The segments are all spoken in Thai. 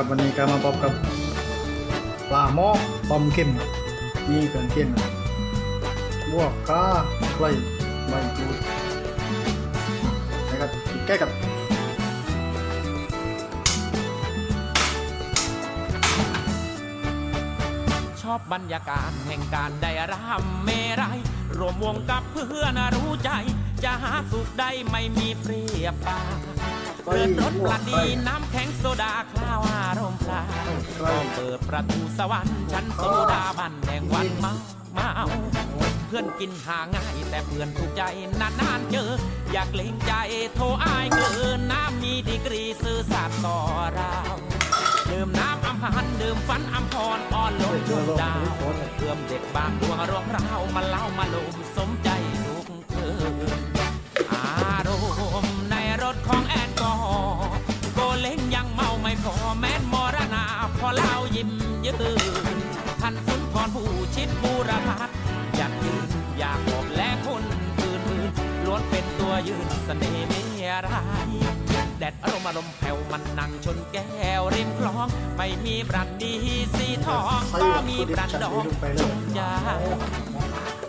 ครับวันนี้ก็มาพบกับปลาหม้อปอมเข็มนี่เกินเที่ยงนะบวกก้าไกลใบกูดนะครับแก้กับชอบบรรยากาศแห่งการได้รำเมรัยรวมวงกับเพื่อนรู้ใจ จะหาสุขได้ไม่มีเปรียบปา เดินรถปลาดีน้ำแข็งโซดาคลาวอารมณ์พลาวก็เปิดประตูสวรรค์ชั้นโซดาบันแดงวันเมาเมาเพื่อนกินหาง่ายแต่เพื่อนถูกใจนานๆเจอ อยากเล่งใจโทรอายเกินน้ำมีดีกรีซื่อสัตย์ต่อเราดื่มน้ำอำพันธ์ดื่มฟันอำพรอ่อนลงดวงดาวเพื่อมเด็กบางดวงรวงเรามาเล่ามาลมสมใจทุก อเล่ายิ้มยืนท่านสุนทรผู้ชิดบูรพัฒอยากยืนอยากบอกและคนอื่นๆล้วนเป็นตัวยืนเสน่ห์ไม่ร้ายแดดอารมณ์อารมณ์แผ่วมันนั่งชนแก้วริมคลอง ไม่มีบรันดีสีทองก็มีบรันดองชุ่มใจ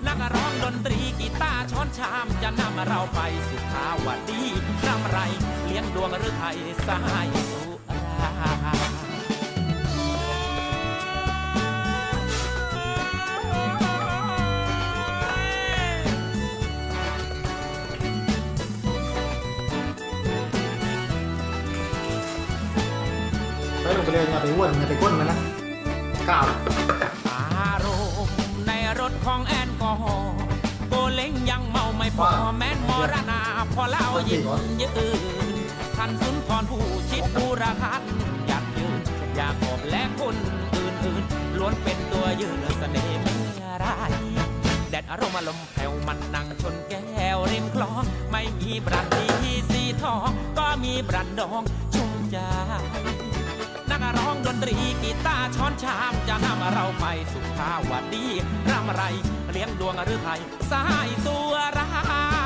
นักร้องดนตรีกีตาร์ช้อนชามจะนำเราไปสุขาวดีรำไร เลี้ยงดวงหรือไทยสายสุ ไปลงไปเลยอย่าไปอ้วนอย่าไปก้นมันนะก้าวอารมณ์ในรถของแอลกอฮอล์โกเล้งยังเมาไม่พอแม้นมรณาพอเล่ายิ้มยืนท่านสุนทรผู้ชิดบูรพัฒน์อยากยืนอยากบอกและคนอื่นๆล้วนเป็นตัวยืนเสน่ห์ไม่ร้ายแดดอารมณ์อารมณ์แผ่วมันนั่งชนแก้วริมคลอง ไม่มีบรันดีสีทอง ก็มีบรันดองชุ่มใจนักร้อง ดนตรีกีตาร์ช้อนชามจะนำเราไปสุขาวดีร่ำไร เลี้ยงดวงหรือไทยสายสัวรา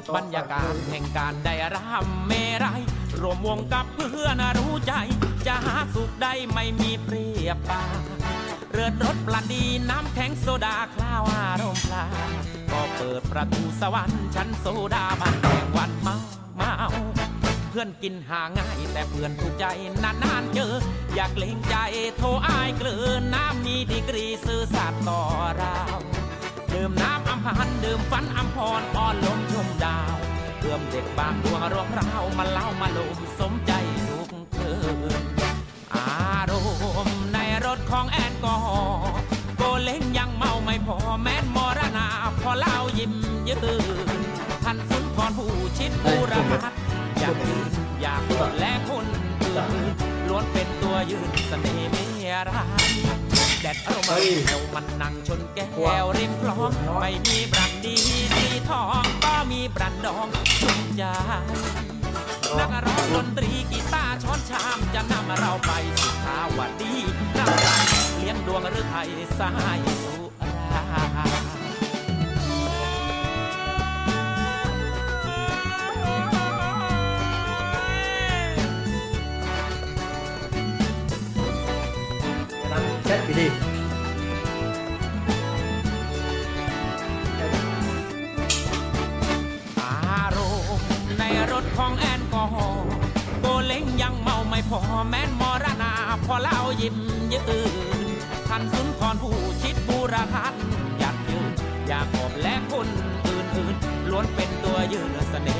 อบบรรยากาศแห่งการได้รำเมรัยรวมวงกับเพื่อนรู้ใจ จะหาสุขได้ไม่มีเปรียบปาเรือนรถปลาดีน้ำแข็งโซดาคล้าวอารมณ์พลาก็เปิดประตูสวรรค์ชั้นโซดาบันแดงวันเมาเมาเพื่อนกินหาง่ายแต่เพื่อนถูกใจนานๆเจอ อยากเล่งใจโทรอายเกลือน้ำมีดีกรีซื่อสัตย์ต่อเราดื่มน้ำ อำพันดื่มฟันอำพรอ่อนลมชมดาวเพื่อมเด็กบางดวงรวงเรามาเล่ามาลมสมใจทุกคืนอารมณ์ในรถของแอนกอฮอล์โกเล้งยังเมาไม่พอแม้นมรณาพอเล่ายิ้มยืนท่านสุนทรผู้ชิดบูรพัฒอยากยืนอยากและคนอื่นล้วนเป็นตัวยืนเสน่ห์ไม่ร้าย แดดอารมณ์อารมณ์แผ่วมันนั่งชนแก้วริมคลองไม่มีบรันดีสีทองก็มีบรันดองชุมใจนักร้องดนตรีกีตาร์ช้อนชามจะนำเราไปสุขาวดีรำไรเลี้ยงดวงหรือไทยสายสุรานั่งแชทพี่ดี พอแม่นมรณาพอเล่ายิ้มยืนท่านสุนทรผู้ชิดบูรพันอยากยืนอยากบอบและคนอื่นๆล้วนเป็นตัวยืนเสน่ห